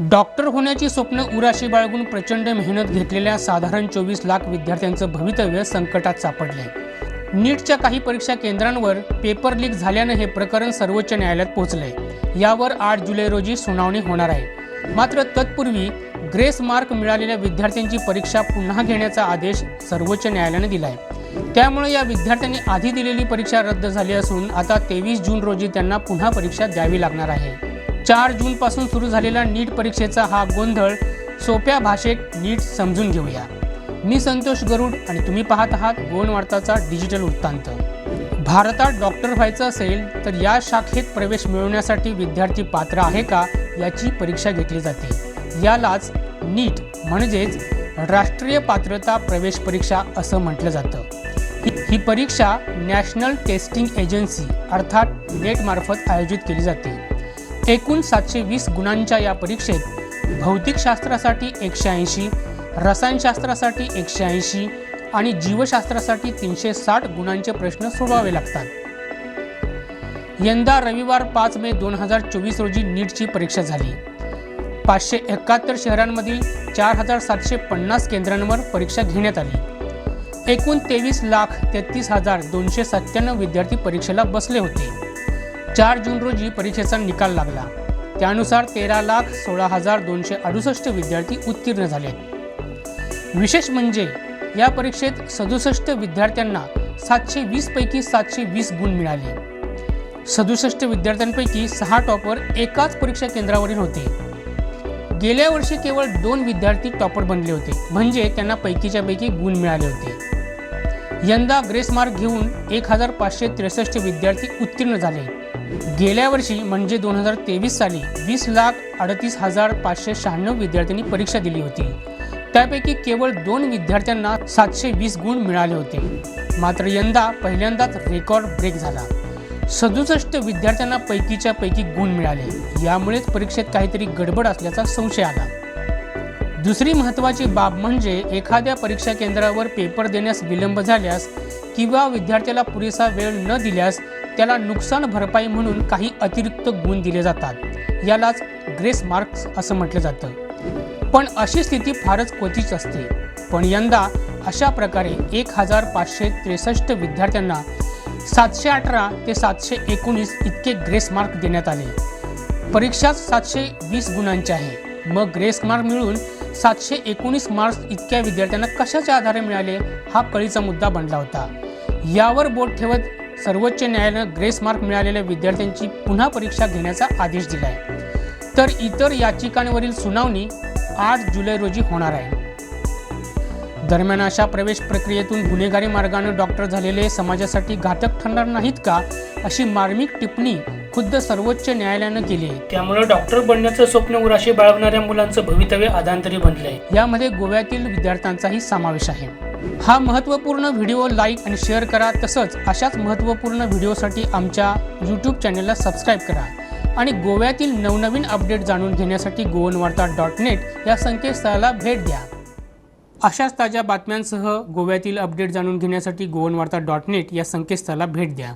Doctor होण्याची स्वप्न उराशी बाळगून प्रचंड मेहनत घेतलेल्या साधारण चोवीस लाख विद्यार्थ्यांचं भवितव्य संकटात सापडले नीटच्या काही परीक्षा केंद्रांवर पेपर लीक झाल्यानं हे प्रकरण सर्वोच्च न्यायालयात पोहोचलंय यावर आठ जुलै रोजी सुनावणी होणार आहे. मात्र तत्पूर्वी ग्रेस मार्क मिळालेल्या विद्यार्थ्यांची परीक्षा पुन्हा घेण्याचा आदेश सर्वोच्च न्यायालयाने आहे त्यामुळे या विद्यार्थ्यांनी आधी दिलेली परीक्षा रद्द झाली असून आता तेवीस जून रोजी त्यांना पुन्हा परीक्षा द्यावी लागणार आहे. चार जूनपासून सुरू झालेला नीट परीक्षेचा हा गोंधळ सोप्या भाषेत नीट समजून घेऊया. मी संतोष गरुड आणि तुम्ही पाहत आहात गोवन वार्ताचा डिजिटल वृत्तांत. भारतात डॉक्टर व्हायचं असेल तर या शाखेत प्रवेश मिळवण्यासाठी विद्यार्थी पात्र आहे का याची परीक्षा घेतली जाते. यालाच नीट म्हणजेच राष्ट्रीय पात्रता प्रवेश परीक्षा असं म्हटलं जातं. ही- ही परीक्षा नॅशनल टेस्टिंग एजन्सी अर्थात नेटमार्फत आयोजित केली जाते. एकूण सातशे वीस गुणांच्या या परीक्षेत भौतिकशास्त्रासाठी एकशे ऐंशी रसायनशास्त्रासाठी एकशे ऐंशी आणि जीवशास्त्रासाठी तीनशे साठ गुणांचे प्रश्न सोडवावे लागतात. यंदा रविवार पाच मे दोन हजार चोवीस रोजी नीटची परीक्षा झाली. पाचशे एकाहत्तर शहरांमधील चार हजार सातशे पन्नास केंद्रांवर परीक्षा घेण्यात आली. एकूण तेवीस लाख तेहतीस हजार दोनशे सत्त्याण्णव विद्यार्थी परीक्षेला बसले होते. चार जून रोजी परीक्षेचा निकाल लागला. त्यानुसार तेरा लाख सोळा हजार दोनशे अडुसष्ट विद्यार्थी उत्तीर्ण झाले. विशेष म्हणजे या परीक्षेत सदुसष्ट विद्यार्थ्यांना सातशे वीस पैकी सातशे वीस गुण मिळाले. सदुसष्ट विद्यार्थ्यांपैकी सहा टॉपर एकाच परीक्षा केंद्रावरील होते. गेल्या वर्षी केवळ दोन विद्यार्थी टॉपर बनले होते म्हणजे त्यांना पैकीच्या पैकी गुण मिळाले होते. यंदा ग्रेस मार्क घेऊन एक हजार पाचशे त्रेसष्ट विद्यार्थी उत्तीर्ण झाले. गेल्या वर्षी म्हणजे दोन हजार तेवीस साली वीस लाख अडतीस हजार पाचशे शहाण्णव विद्यार्थ्यांनी परीक्षा दिली होती. त्यापैकी केवळ दोन विद्यार्थ्यांना सातशे वीस गुण मिळाले होते. मात्र यंदा पहिल्यांदाच रेकॉर्ड ब्रेक झाला. सदुसष्ट विद्यार्थ्यांना पैकीच्या पैकी गुण मिळाले. यामुळेच परीक्षेत काहीतरी गडबड असल्याचा संशय आला. दुसरी महत्त्वाची बाब म्हणजे एखाद्या परीक्षा केंद्रावर पेपर देण्यास विलंब झाल्यास किंवा विद्यार्थ्याला पुरेसा वेळ न दिल्यास त्याला नुकसान भरपाई म्हणून काही अतिरिक्त गुण दिले जातात. यालाच ग्रेस मार्क्स असं म्हटलं जातं. पण अशी स्थिती फारच क्वचित असते. पण यंदा अशा प्रकारे एक हजार पाचशे त्रेसष्ट विद्यार्थ्यांना सातशे अठरा ते सातशे एकोणीस इतके ग्रेस मार्क देण्यात आले. परीक्षाच सातशे वीस गुणांची आहे. मग ग्रेस मार्क मिळून सातशे एकोणीस मार्क्स इतक्या विद्यार्थ्यांना कशाच्या आधारे मिळाले? हा कळीचा मुद्दा बनला होता. यावर बोट ठेवत सर्वोच्च न्यायालयानं ग्रेस मार्क मिळालेल्या विद्यार्थ्यांची पुन्हा परीक्षा घेण्याचा आदेश दिला आहे तर इतर याचिकांवरील सुनावणी आठ जुलै रोजी होणार आहे. दरम्यान अशा प्रवेश प्रक्रियेतून गुन्हेगारी मार्गाने डॉक्टर झालेले समाजासाठी घातक ठरणार नाहीत का अशी मार्मिक टिप्पणी खुद्द सर्वोच्च न्यायालयानं केली आहे. त्यामुळे डॉक्टर बनण्याचं स्वप्न उराशी बाळगणाऱ्या मुलांचं भवितव्य आदांतरी बनलंय. यामध्ये गोव्यातील विद्यार्थ्यांचाही समावेश आहे. हा महत्त्वपूर्ण व्हिडिओ लाईक आणि शेअर करा. तसंच अशाच महत्त्वपूर्ण व्हिडिओसाठी आमच्या यूट्यूब चॅनलला सबस्क्राईब करा. आणि गोव्यातील नवनवीन अपडेट जाणून घेण्यासाठी गोवन वार्ता डॉट नेट या संकेतस्थळाला भेट द्या. अशाच ताज्या बातम्यांसह गोव्यातील अपडेट जाणून घेण्यासाठी गोवन वार्ता डॉट नेट या संकेतस्थळाला भेट द्या.